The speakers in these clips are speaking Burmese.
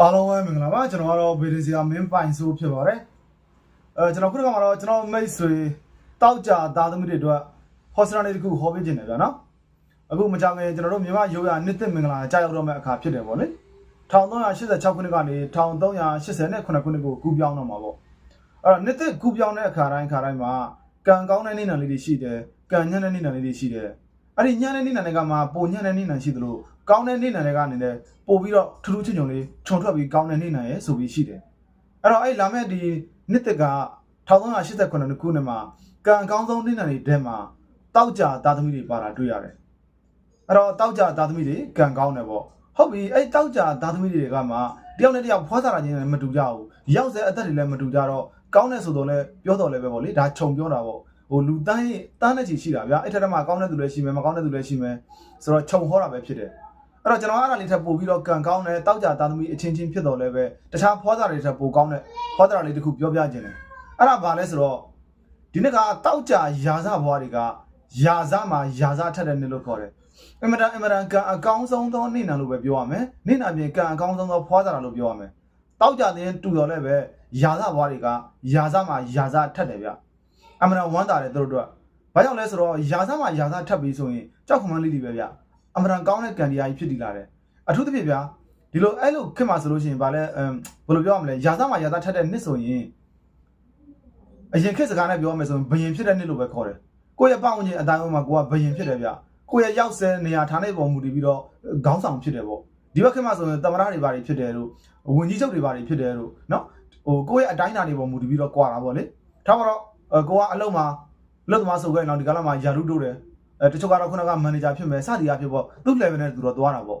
အားလုံးပဲမင်္ဂလာပါကျွန်တော်ကတော့ဗီဒီစီယာမင်းပိုင်ဆိုးဖြစ်ပါတယ်အဲကျွန်တော်ခုနကမှတော့ကျွန်တော်မိတ်ဆွေတောက်ကြသားသမီးတွေအတွက်ဟော့စတာလေးတစ်ခုဟောပေးခြင်းတယ်ဗျာနော်အခုမကြခင်ကျွန်တော်တို့မြန်မာရိုးရာနှစ်သက်မင်္ဂလာကြာရောက်တော့မယ့်အခါဖြစ်တယ်ပေါ့လေ1386ခုနှစ်ကနေ1389ခုနှစ်ကိုကူးပြောင်းတော့မှာပေါ့အဲ့တော့နှစ်သက်ကူးပြောင်းတဲ့အခါတိုင်းအခါတိုင်းမှာကံကောင်းတဲ့နေ့နံလေးတွေရှိတယ်ကံညံ့တဲ့နေ့နံလေးတွေရှိတယ်အဲ့ဒီညံ့တဲ့နေ့နံတွေကမှပုံညံ့တဲ့နေ့နံရှိသလို ကောင်းတဲ့နေ့နံတွေကနေလည်းပို့ပြီးတော့ထူးထူးချွန်ချွန်လေးခြုံထွက်ပြီးကောင်းတဲ့နေ့နံရဲ့ဆိုပြီးရှိတယ်အဲ့တော့အဲ့လာမဲ့ဒီနှစ်သက်က1389ခုနှစ်မှာကံအကောင်းဆုံးနေ့နံတွေထဲမှာတောက်ကြသားသမီးတွေပါတာတွေ့ရတယ်အဲ့တော့တောက်ကြသားသမီးတွေကံကောင်းတယ်ပေါ့ဟုတ်ပြီအဲ့တောက်ကြသားသမီးတွေကမှတယောက်နဲ့တယောက်ဖွားစားတာချင်းလည်းမတူကြဘူးရောက်စေအသက်တွေလည်းမတူကြတော့ကောင်းတယ်ဆိုတော့လည်းပြောတော်လည်းပဲပေါ့လေဒါခြုံပြောတာပေါ့ဟိုလူတန်းရဲ့တန်းတဲ့ချီရှိတာဗျာအဲ့ထက်တည်းမှာကောင်းတဲ့သူလည်းရှိမယ်မကောင်းတဲ့သူလည်းရှိမယ်ဆိုတော့ခြုံဟောတာပဲဖြစ်တယ် အဲ့တော့ကျွန်တော်အားရလေးထပ်ပို့ပြီးတော့ကံကောင်းတယ်တောက်ကြသားသမီးအချင်းချင်းဖြစ်တော်လည်းပဲတခြားဖွားစားတွေထပ်ပိုကောင်းတဲ့ဖွားစားလေးတစ်ခုပြောပြခြင်းတယ်အဲ့ဒါဘာလဲဆိုတော့ဒီနေ့ကတောက်ကြရာဇဘွားတွေကရာဇမှာရာဇထက်တဲ့နေ့လို့ခေါ်တယ်အမတန်အမတန်ကံအကောင်းဆုံးသောနေ့နာလို့ပဲပြောရမယ်နေ့နာပြင်ကံအကောင်းဆုံးသောဖွားစားတာလို့ပြောရမယ်တောက်ကြတဲ့တူတော်လည်းပဲရာဇဘွားတွေကရာဇမှာရာဇထက်တယ်ဗျအမတန်ဝမ်းသာတယ်သူတို့တို့ဘာကြောင့်လဲဆိုတော့ရာဇမှာရာဇထက်ပြီးဆိုရင်ကြောက်ခမန်းလေးတွေပဲဗျ အမတန်ကောင်းတဲ့ကံတရားကြီးဖြစ်တည်လာတယ်အထူးသဖြင့်ဗျာဒီလိုအဲ့လိုခင်မှာဆိုလို့ရှိရင်ဗာလဲအမ်ဘယ်လိုပြောရမလဲရာဇမှာရာဇထက်တဲ့နှစ်ဆိုရင်အရင်ခေတ်စကားနဲ့ပြောရမယ်ဆိုရင်ဘယင်ဖြစ်တဲ့နှစ်လို့ပဲခေါ်တယ်ကိုယ့်ရဲ့ပတ်ဝန်းကျင်အတိုင်းအဝန်းမှာကိုကဘယင်ဖြစ်တယ်ဗျကိုယ့်ရဲ့ရောက်ဆဲနေရာဌာနပေါ်မူတည်ပြီးတော့ခေါင်းဆောင်ဖြစ်တယ်ပေါ့ဒီဘက်ခေတ်မှာဆိုရင်တမရတွေဘာတွေဖြစ်တယ်လို့ဝင်ကြီးချုပ်တွေဘာတွေဖြစ်တယ်လို့နော်ဟိုကိုယ့်ရဲ့အတိုင်းအတာတွေပေါ်မူတည်ပြီးတော့ကြွာတာပေါ့လေထားပါတော့ကိုကအလုံးမှာလွတ်သမားဆိုခဲ့ရင်တော့ဒီကလာမှာယာရုတိုးတယ်အဲ တချို့ကတော့ခုနကမန်နေဂျာဖြစ်မယ်စသည်အဖြစ်ပေါ့သူ့ level နဲ့သူတော့သွားတာပေါ့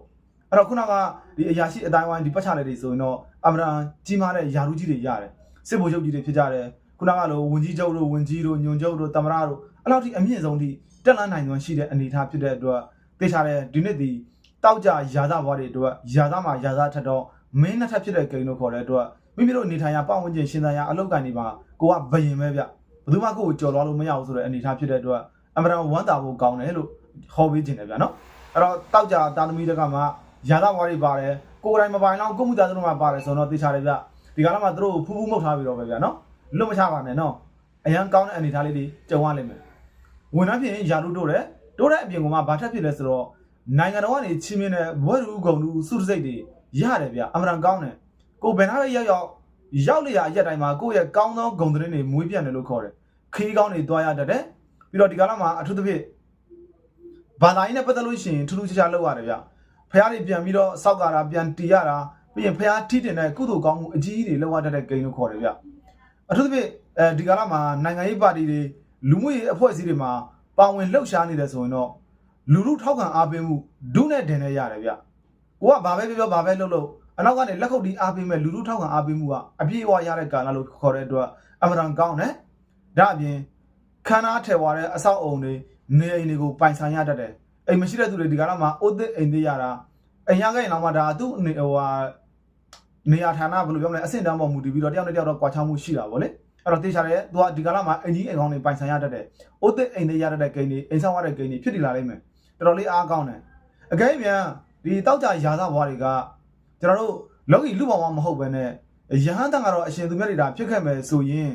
အဲ့တော့ခုနကဒီအရာရှိအတိုင်းဝိုင်းဒီပတ်ချလေတွေဆိုရင်တော့အမရန်ကြီးမားတဲ့ယာရုကြီးတွေရတယ်စစ်ဗိုလ်ချုပ်ကြီးတွေဖြစ်ကြတယ်ခုနကလိုဝင်ကြီးချုပ်တို့ဝင်ကြီးတို့ညွန်ချုပ်တို့တမရတို့အဲ့လောက်ထိအမြင့်ဆုံးထိတက်လန်းနိုင်စွမ်းရှိတဲ့အနေအထားဖြစ်တဲ့အတွက်တေချာတဲ့ဒီနေ့ဒီတောက်ကြရာဇဘွားတွေအတွက်ရာဇမှာရာဇထက်တော့မင်းနှစ်ထပ်ဖြစ်တဲ့ဂိမ်းလို့ခေါ်တဲ့အတွက်မိမိတို့နေထိုင်ရာပတ်ဝန်းကျင်ရှင်သန်ရာအလောက်ကန်တွေမှာကိုကဘယင်ပဲဗျဘယ်သူမှကိုကိုကြော်သွားလို့မရဘူးဆိုတဲ့အနေအထားဖြစ်တဲ့အတွက် အမရန်ဝမ်းသာဖို့ကောင်းတယ်လို့ဟောပေးခြင်းတယ်ဗျနော်အဲ့တော့တောက်ကြတာသမီတွေကမှရာဇဘွားတွေပါတယ်ကိုယ်တိုင်မပိုင်တော့ကိုမှုသားတို့မှပါတယ်ဆိုတော့တေချာတယ်ဗျဒီကနေ့မှသူတို့ဖူးဖူးမှုတ်ထားပြီးတော့ပဲဗျနော်လွတ်မချပါနဲ့နော်အရန်ကောင်းတဲ့အနေအထားလေးတွေကြုံရလိမ့်မယ်ဝန်ထမ်းဖြစ်ရင်ယာလူတို့တယ်တို့တဲ့အပြင်ကမှဘာထက်ဖြစ်လဲဆိုတော့နိုင်ငံတော်ကနေချင်းမြင့်တဲ့ဘွဲလူဂုံလူစုစစိတ်တွေရတယ်ဗျအမရန်ကောင်းတယ်ကိုဘယ်နာပဲရောက်ရောက်ရောက်လျာအရက်တိုင်းမှာကိုယ့်ရဲ့ကောင်းသောဂုံသတင်းတွေမွေးပြန့်တယ်လို့ခေါ်တယ်ခီးကောင်းတွေတွားရတတ်တယ် ပြီးတော့ဒီကလာမှာအထူးသဖြင့်ဘာသာရေးနဲ့ပတ်သက်လို့ရှိရင်ထူးထူးခြားခြားလုပ်ရတယ်ဗျဖះတွေပြန်ပြီးတော့စောက်ကာတာပြန်တီရတာပြီးရင်ဖះထိတင်တဲ့ကုသိုလ်ကောင်းမှုအကြီးကြီးတွေလုပ်ရတတ်တဲ့ဂိမ်းလို့ခေါ်တယ်ဗျအထူးသဖြင့်အဲဒီကလာမှာနိုင်ငံရေးပါတီတွေလူမှုရေးအဖွဲ့အစည်းတွေမှာပါဝင်လှုပ်ရှားနေတယ်ဆိုရင်တော့လူလူထောက်ခံအားပေးမှုဒုနဲ့တင်နေရတယ်ဗျကိုကဘာပဲပြောပြောဘာပဲလုပ်လို့အနောက်ကနေလက်ခုပ်တီးအားပေးမဲ့လူလူထောက်ခံအားပေးမှုကအပြည့်အဝရတဲ့ကာလလို့ခေါ်တဲ့အတွက်အမှန်တန်ကောင်းတယ်ဒါအပြင် ခန္ဓာထည်ဝါတဲ့အဆောက်အုံတွေနေအိမ်တွေကိုပိုင်ဆိုင်ရတတ်တယ်အိမ်မရှိတဲ့သူတွေဒီကလာမှာအိုးသစ်အိမ်သေးရတာအိမ်ရခဲ့ရင်တော့မှဒါသူ့အနေဟိုဟာနေရာဌာနဘယ်လိုပြောမလဲအဆင့်တန်းပေါ်မူတည်ပြီးတော့တယောက်နဲ့တယောက်တော့ကွာခြားမှုရှိတာဗောလေအဲ့တော့တေချာတယ်သူကဒီကလာမှာအင်ကြီးအိမ်ကောင်းတွေပိုင်ဆိုင်ရတတ်တယ်အိုးသစ်အိမ်သေးရတတ်တဲ့ဂိမ်းတွေအိမ်ဆောင်ရတဲ့ဂိမ်းတွေဖြစ်တည်လာလိမ့်မယ်တော်တော်လေးအားကောင်းတယ်အကဲပြန်ဒီတောက်ကြရာသဘွားတွေကကျွန်တော်တို့လောကီလူပေါင်းမမဟုတ်ဘဲနဲ့ရဟန်းတန်ကတော့အရှင်သူမြတ်တွေဒါဖြစ်ခဲ့မယ်ဆိုရင်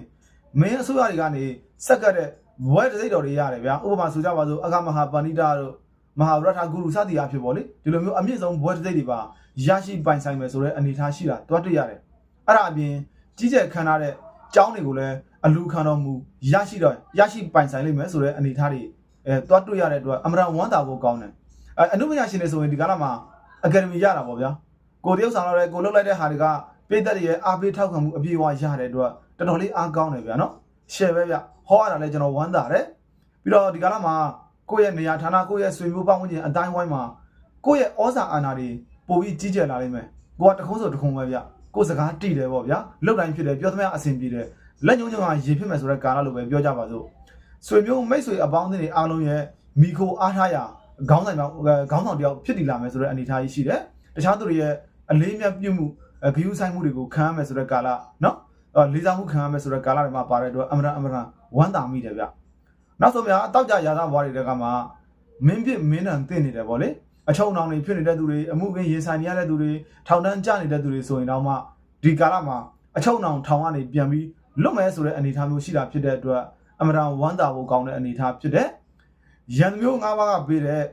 မင်းအစိုးရတွေကနေစက်ကတ်တဲ့ဘွဲတစိတ်တော်တွေရတယ်ဗျာဥပမာဆိုကြပါစို့အခမဟာပဏိတာတို့မဟာဗရထဂုရုစသည်အဖြစ်ပေါ့လေဒီလိုမျိုးအမြင့်ဆုံးဘွဲတစိတ်တွေပါရရှိပိုင်ဆိုင်မယ်ဆိုတဲ့အနေအထားရှိတာတွားတွေ့ရတယ်အဲ့ဒါအပြင်ကြီးကျယ်ခံထားတဲ့ကျောင်းတွေကိုလည်းအလူခံတော်မူရရှိတော့ရရှိပိုင်ဆိုင်လိမ့်မယ်ဆိုတဲ့အနေအထားတွေအဲတွားတွေ့ရတဲ့အတွက်အမရန်ဝမ်းသာဖို့ကောင်းတယ်အဲအနုပညာရှင်တွေဆိုရင်ဒီကလာမှာအကယ်ဒမီရတာပေါ့ဗျာကိုတယောက်ဆောင်တော့လေကိုလှုပ်လိုက်တဲ့ဟာတွေကပြည်သက်တွေရဲ့အားပေးထောက်ခံမှုအပြည့်အဝရတဲ့အတွက် တော်တော်လေးအားကောင်းတယ်ဗျာနော်ရှယ်ပဲဗျဟောရတာလဲကျွန်တော်ဝမ်းသာတယ်ပြီးတော့ဒီကလာမှာကိုယ့်ရဲ့နေရာဌာနကိုယ့်ရဲ့ဆွေမျိုးပေါင်းဝင်ခြင်းအတိုင်းဝိုင်းမှာကိုယ့်ရဲ့ဩဇာအာဏာတွေပိုပြီးကြီးကျယ်လာလိမ့်မယ်ကိုကတခုံးဆိုတခုံးပဲဗျကိုယ်စကားတိတယ်ပေါ့ဗျာလှုပ်တိုင်းဖြစ်တယ်ပြောသမျှအဆင်ပြေတယ်လက်ညှိုးညွှန်ကရေဖြစ်မယ်ဆိုတဲ့ကာလလိုပဲပြောကြပါစို့ဆွေမျိုးမိတ်ဆွေအပေါင်းအသင်းတွေအားလုံးရဲ့မိခိုအားထားရာခေါင်းဆောင်မှာခေါင်းဆောင်တယောက်ဖြစ်တည်လာမယ်ဆိုတဲ့အနေအထားကြီးရှိတယ်တခြားသူတွေရဲ့အလေးမြတ်ပြုမှုဂယုဆိုင်မှုတွေကိုခံရမယ်ဆိုတဲ့ကာလနော် လေးစားမှုခံရမယ်ဆိုတဲ့ကာလတွေမှာပါတဲ့အတွက်အမရအမရဝမ်းသာမိတယ်ဗျနောက်ဆုံးများတောက်ကြရာသားဘွားတွေကမှမင်းပြစ်မင်းတန်တင့်နေတယ်ဗောလေအချုံနောင်တွေဖြစ်နေတဲ့သူတွေအမှုကင်းရင်ဆိုင်နေရတဲ့သူတွေထောင်တန်းကျနေတဲ့သူတွေဆိုရင်တော့မှဒီကာလမှာအချုံနောင်ထောင်ကနေပြန်ပြီးလွတ်မဲဆိုတဲ့အနေအထားမျိုးရှိတာဖြစ်တဲ့အတွက်အမရန်ဝမ်းသာဖို့ကောင်းတဲ့အနေအထားဖြစ်တဲ့ရန်မျိုး၅ပါးကပေးတဲ့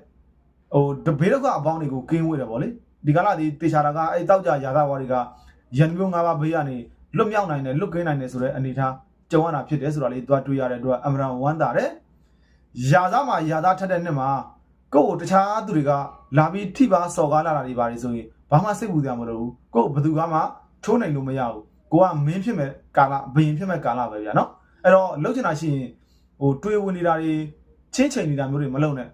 ဟိုတဘေးတော့ကအပေါင်းတွေကိုကင်းဝေးတယ်ဗောလေဒီကာလဒီတေချာတာကအဲ့တောက်ကြရာသာဝါတွေကရန်မျိုး၅ပါးဘေးကနေ လွတ်မြောက်နိုင်တယ်လွတ်ကင်းနိုင်တယ်ဆိုတဲ့အနေအထားကြုံရတာဖြစ်တယ်ဆိုတာလေးသွားတွေ့ရတဲ့အတွက်အမရန်ဝမ်းသာတယ်ရာသားမှာရာသားထက်တဲ့နှစ်မှာကိုယ့်ကိုတခြားသူတွေကလာပြီးထိပါစော်ကားလာတာတွေပါလေဆိုရင်ဘာမှစိတ်ပူစရာမလိုဘူးကိုယ့်ဘယ်သူကမှချိုးနိုင်လို့မရဘူးကိုကမင်းဖြစ်မဲ့ကာလဘယင်ဖြစ်မဲ့ကာလပဲဗျာနော်အဲ့တော့လှုပ်ချင်တာရှိရင်ဟိုတွေးဝင်နေတာတွေချင်းချိန်နေတာမျိုးတွေမလုပ်နဲ့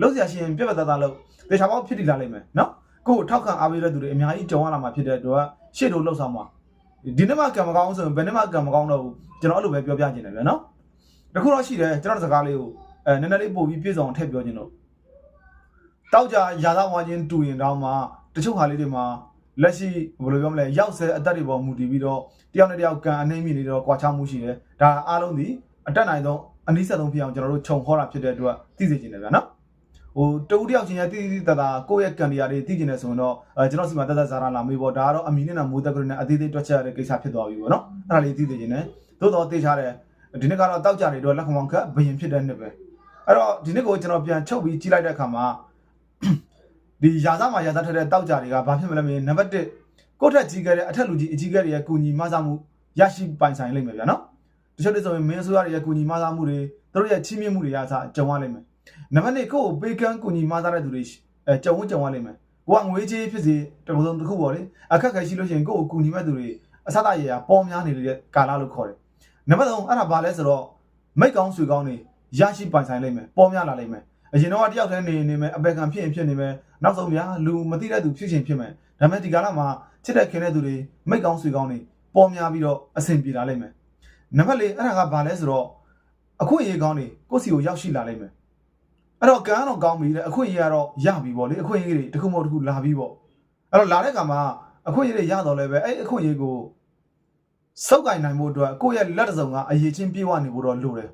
လှုပ်စရာရှိရင်ပြက်ပြက်သားသားလုပ်တေချာပေါက်ဖြစ်တည်လာလိမ့်မယ်နော်ကိုယ့်ကိုထောက်ခံအားပေးတဲ့သူတွေအများကြီးကြုံရလာမှာဖြစ်တဲ့အတွက်ရှေ့တို့လှုပ်ဆောင်မှာ ဒီနေ့မှကံမကောင်းဆိုရင်ဘယ်နေ့မှကံမကောင်းတော့ဘူးကျွန်တော်အဲ့လိုပဲပြောပြချင်တယ်ဗျာနော်တခုတော့ရှိတယ်ကျွန်တော်စကားလေးကိုအဲနည်းနည်းလေးပို့ပြီးပြည့်စုံအောင်ထည့်ပြောချင်လို့တောက်ကြရာသာဝါချင်းတူရင်တော့မှတချို့ဟာလေးတွေမှာလက်ရှိဘယ်လိုပြောမလဲရောက်ဆဲအသက်တွေပေါ်မူတည်ပြီးတော့တယောက်နဲ့တယောက်ကန်အနှိမ့်မိနေတော့ကွာခြားမှုရှိတယ်ဒါအားလုံးဒီအတက်နိုင်ဆုံးအနည်းဆက်ဆုံးဖြစ်အောင်ကျွန်တော်တို့ခြုံခေါ်တာဖြစ်တဲ့အတွက်သိစေချင်တယ်ဗျာနော် ဟိုတူတယောက်ချင်းရဲ့တိတိတသာကိုယ့်ရဲ့ကန်ဒီယာတွေသိကျင်နေဆိုရင်တော့အဲကျွန်တော်စီမှာတက်တက်ဇာရာလာမေးပေါ့ဒါကတော့အမီနဲ့နာမိုးတက်ကလေးနဲ့အသေးသေးတွက်ချက်ရတဲ့ကိစ္စဖြစ်သွားပြီပေါ့နော်အဲ့ဒါလေးသိစေချင်တယ်သို့တော့သိချတယ်ဒီနေ့ကတော့တောက်ကြနေတော့လက်ခံမောင်ကဘယင်ဖြစ်တဲ့နှစ်ပဲအဲ့တော့ဒီနေ့ကိုကျွန်တော်ပြန်ချုပ်ပြီးကြီးလိုက်တဲ့အခါမှာဒီရာဇမှာရာဇထက်တဲ့တောက်ကြတွေကဘာဖြစ်မလဲမင်းနံပါတ်1ကိုယ့်ထက်ကြီးခဲ့တဲ့အထက်လူကြီးအကြီးခဲ့တွေရဲ့ကုညီမဆမှုရရှိပိုင်ဆိုင်လိမ့်မယ်ဗျာနော်တချို့တွေဆိုရင်မင်းအစိုးရတွေရဲ့ကုညီမဆမှုတွေသူတို့ရဲ့ချီးမြှင့်မှုတွေရအစားကြုံရလိမ့်မယ် နံပါတ်2ကိုယ့်ကိုပေးကမ်းကုညီမဆတဲ့သူတွေအဲကြုံဝကြုံရလိမ့်မယ်ကိုကငွေကြေးဖြစ်စေတပုံစံတစ်ခုပေါ့လေအခက်ခဲရှိလို့ရှိရင်ကိုယ့်ကိုကုညီမဲ့သူတွေအစတရရပေါ်များနေတဲ့ကာလလို့ခေါ်တယ်နံပါတ်3အဲ့ဒါဘာလဲဆိုတော့မိတ်ကောင်းဆွေကောင်းတွေရရှိပိုင်ဆိုင်လိမ့်မယ်ပေါ်များလာလိမ့်မယ်အရင်တော့တယောက်တည်းနေနေမယ်အပယ်ခံဖြစ်ရင်ဖြစ်နေမယ်နောက်ဆုံးဗျာလူမသိတဲ့သူဖြစ်ချင်းဖြစ်မယ်ဒါပေမဲ့ဒီကာလမှာချစ်တဲ့ခင်တဲ့သူတွေမိတ်ကောင်းဆွေကောင်းတွေပေါ်များပြီးတော့အဆင်ပြေလာလိမ့်မယ်နံပါတ်၄အဲ့ဒါကဘာလဲဆိုတော့အခွင့်အရေးကောင်းတွေကိုယ့်စီကိုရောက်ရှိလာလိမ့်မယ် အဲ့တော့ကံတော့ကောင်းပြီလေအခွင့်အရေးကတော့ရပြီပေါ့လေအခွင့်အရေးတွေတစ်ခုမဟုတ်တစ်ခုလာပြီပေါ့အဲ့တော့လာတဲ့ကမှာအခွင့်အရေးတွေရတော့လည်းပဲအဲ့အခွင့်အရေးကိုစောက်ကင်နိုင်ဖို့အတွက်ကိုယ့်ရဲ့လက်တစ်စုံကအရေးချင်းပြေးဝနေဖို့တော့လိုတယ်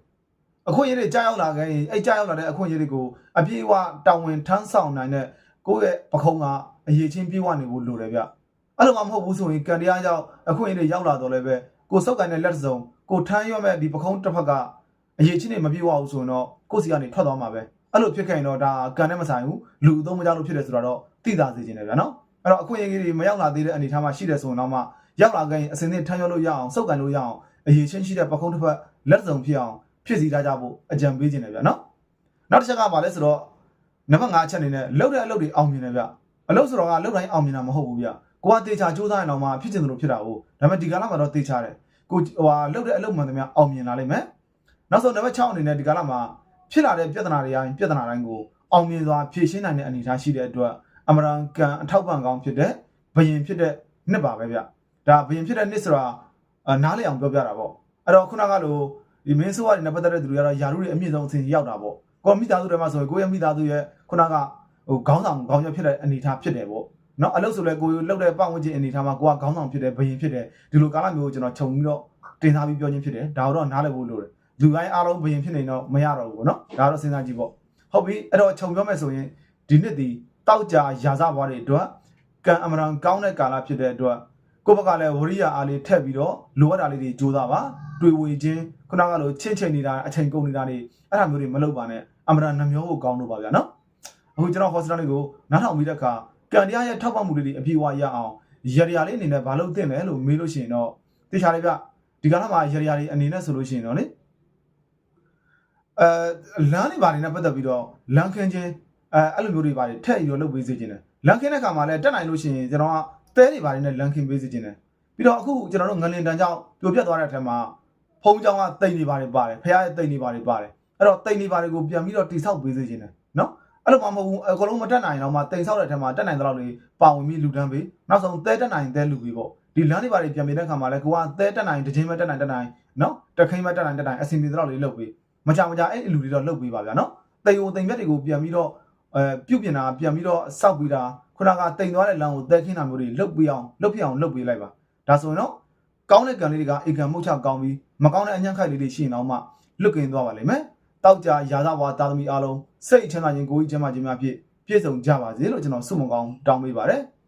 အခွင့်အရေးတွေကြားရောက်လာခဲ့ရင်အဲ့ကြားရောက်လာတဲ့အခွင့်အရေးတွေကိုအပြည့်အဝတာဝန်ထမ်းဆောင်နိုင်တဲ့ကိုယ့်ရဲ့ပခုံးကအရေးချင်းပြေးဝနေဖို့လိုတယ်ဗျအဲ့လိုမှမဟုတ်ဘူးဆိုရင်ကန်တရားရောက်အခွင့်အရေးတွေရောက်လာတော့လည်းပဲကိုစောက်ကန်တဲ့လက်စုံကိုထမ်းရွက်မဲ့ဒီပခုံးတစ်ဖက်ကအရေးချင်းတွေမပြေးဝဘူးဆိုရင်တော့ကိုယ့်စီကနေထွက်သွားမှာပဲ အဲ့လိုဖြစ်ခဲ့ရင်တော့ဒါကန်နဲ့မဆိုင်ဘူးလူအသုံးမကြောက်လို့ဖြစ်တယ်ဆိုတော့သိသာစေချင်တယ်ဗျာနော်အဲ့တော့အခွင့်အရေးတွေမရောက်လာသေးတဲ့အနေအထားမှာရှိတယ်ဆိုရင်တော့မှရောက်လာခဲ့ရင်အစင်းနဲ့ထမ်းရွက်လို့ရအောင်စောက်ကန်လို့ရအောင်အရေးချင်းရှိတဲ့ပခုံးတစ်ဖက်လက်စုံဖြစ်အောင်ဖြစ်စီထားကြဖို့အကြံပေးခြင်းတယ်ဗျာနော်နောက်တစ်ချက်ကဘာလဲဆိုတော့နံပါတ်5ချက်အနေနဲ့လှုပ်တဲ့အလုပ်တွေအောင်မြင်တယ်ဗျအလုပ်ဆိုတော့ကလှုပ်တိုင်းအောင်မြင်တာမဟုတ်ဘူးဗျကိုကတေချာစူးစမ်းရင်တော့မှဖြစ်ချင်တယ်လို့ဖြစ်တာဟုတ်ဒါပေမဲ့ဒီကာလမှာတော့တေချာတယ်ကိုဟိုဟာလှုပ်တဲ့အလုပ်မှန်သမျှအောင်မြင်လာလိမ့်မယ်နောက်ဆုံးနံပါတ်6အနေနဲ့ဒီကာလမှာ ဖြစ်လာတဲ့ပြဿနာတွေအရင်ပြဿနာတိုင်းကိုအောင်မြင်စွာဖြေရှင်းနိုင်တဲ့အနေအထားရှိတဲ့အတွက်အမရန်ကန်အထောက်ပံ့ကောင်းဖြစ်တဲ့ဘယင်ဖြစ်တဲ့နှစ်ပါပဲဗျဒါဘယင်ဖြစ်တဲ့နှစ်ဆိုတာနားလေအောင်ပြောပြတာပေါ့အဲ့တော့ခုနကလိုဒီမင်းဆိုးရတဲ့ပတ်သက်တဲ့သူတွေကတော့ယာရုတွေအမြင့်ဆုံးအဆင့်ရောက်တာပေါ့ကိုမိသားစုတွေမှာဆိုရင်ကိုယ့်ရဲ့မိသားစုရဲ့ခုနကဟိုခေါင်းဆောင်ခေါင်းရဖြစ်တဲ့အနေအထားဖြစ်တယ်ပေါ့နော်အလုပ်ဆိုလဲကိုယ်လှုပ်တဲ့ပတ်ဝန်းကျင်အနေအထားမှာကိုကခေါင်းဆောင်ဖြစ်တယ်ဘယင်ဖြစ်တယ်ဒီလိုကာလမျိုးကိုကျွန်တော်ခြုံပြီးတော့တင်စားပြီးပြောချင်းဖြစ်တယ်ဒါတော့နားလည်ဖို့လိုတယ် လူတိုင်းအားလုံးဘယင်ဖြစ်နေတော့မရတော့ဘူးပေါ့နော်ဒါတော့စဉ်းစားကြည့်ပေါ့ဟုတ်ပြီအဲ့တော့ခြုံပြောမယ်ဆိုရင်ဒီနှစ်ဒီတောက်ကြရာဇဘွားတွေအတွက်ကံအမရန်ကောင်းတဲ့ကာလဖြစ်တဲ့အတွက်ကိုယ့်ဘက်ကလည်းဝရိယအားလေးထက်ပြီးတော့လိုအပ်တာလေးတွေကြိုးစားပါတွေ့ဝေခြင်းခုနကလိုချင်းချင်းနေတာအချိန်ကုန်နေတာတွေအဲ့ဒါမျိုးတွေမလုပ်ပါနဲ့အမရနှမျိုးကိုကောင်းလို့ပါဗျာနော်အခုကျွန်တော်ဟောစတာလေးကိုနားထောင်ပြီးတဲ့အခါကံတရားရဲ့ထောက်ပံ့မှုတွေအပြည့်အဝရအောင်ရရလေးအနေနဲ့မလုပ်သင့်လဲလို့မေးလို့ရှိရင်တော့တေချာလေးဗျဒီကနေ့မှာရရလေးအနေနဲ့ဆိုလို့ရှိရင်တော့လေ အဲလမ်းတွေဘာတွေနဲ့ပတ်သက်ပြီးတော့လမ်းခင်းခြင်းအဲအဲ့လိုမျိုးတွေဘာတွေထည့်ပြီးတော့လုပ်ပေးစေခြင်းတယ်လမ်းခင်းတဲ့ခါမှာလည်းတက်နိုင်လို့ရှိရင်ကျွန်တော်ကတဲတွေဘာတွေနဲ့လမ်းခင်းပေးစေခြင်းတယ်ပြီးတော့အခုကျွန်တော်တို့ငလင်တန်ကြောင့်ပြိုပြတ်သွားတဲ့အထက်မှာဖုံးကြောင်ကတိတ်နေပါတယ်ပါတယ်ဖះရဲ့တိတ်နေပါတယ်ပါတယ်အဲ့တော့တိတ်နေပါတယ်ကိုပြန်ပြီးတော့တိဆောက်ပေးစေခြင်းတယ်နော်အဲ့လိုမှမဟုတ်ဘူးအကုန်လုံးမတက်နိုင်တော့မှတိမ်ဆောက်တဲ့အထက်မှာတက်နိုင်တဲ့လောက်လေးပါဝင်ပြီးလူတန်းပေးနောက်ဆုံးတဲတက်နိုင်တဲလူပေးပေါ့ဒီလမ်းတွေဘာတွေပြန်ပေးတဲ့ခါမှာလဲကိုကတဲတက်နိုင်တစ်ချိန်ပဲတက်နိုင်တက်နိုင်နော်တခိမ့်ပဲတက်နိုင်တက်နိုင်အဆင်ပြေတဲ့လောက်လေးလုပ်ပေး မကြမကြအဲ့လူတွေတော့လုပ်ပေးပါဗျာနော်တိမ်ုံတိမ်မြက်တွေကိုပြန်ပြီးတော့အဲပြုတ်ပြင်တာပြန်ပြီးတော့စောက်ပြီးတာခုနကတိမ်သွားတဲ့လမ်းကိုတဲခင်းတာမျိုးတွေလုပ်ပေးအောင်လုပ်ပြအောင်လုပ်ပေးလိုက်ပါဒါဆိုရင်တော့ကောင်းတဲ့ကံလေးတွေကအေကံမှုတ်ချကောင်းပြီးမကောင်းတဲ့အညံ့ခိုက်လေးတွေရှိရင်တော့မှလွတ်ကင်းသွားပါလိမ့်မယ်တောက်ကြရာဇဝါသားသမီးအားလုံးစိတ်ချမ်းသာခြင်းကိုယ်ကြီးချမ်းသာခြင်းများဖြင့်ပြည့်စုံကြပါစေလို့ကျွန်တော်ဆုမကောင်းတောင်းပေးပါတယ်။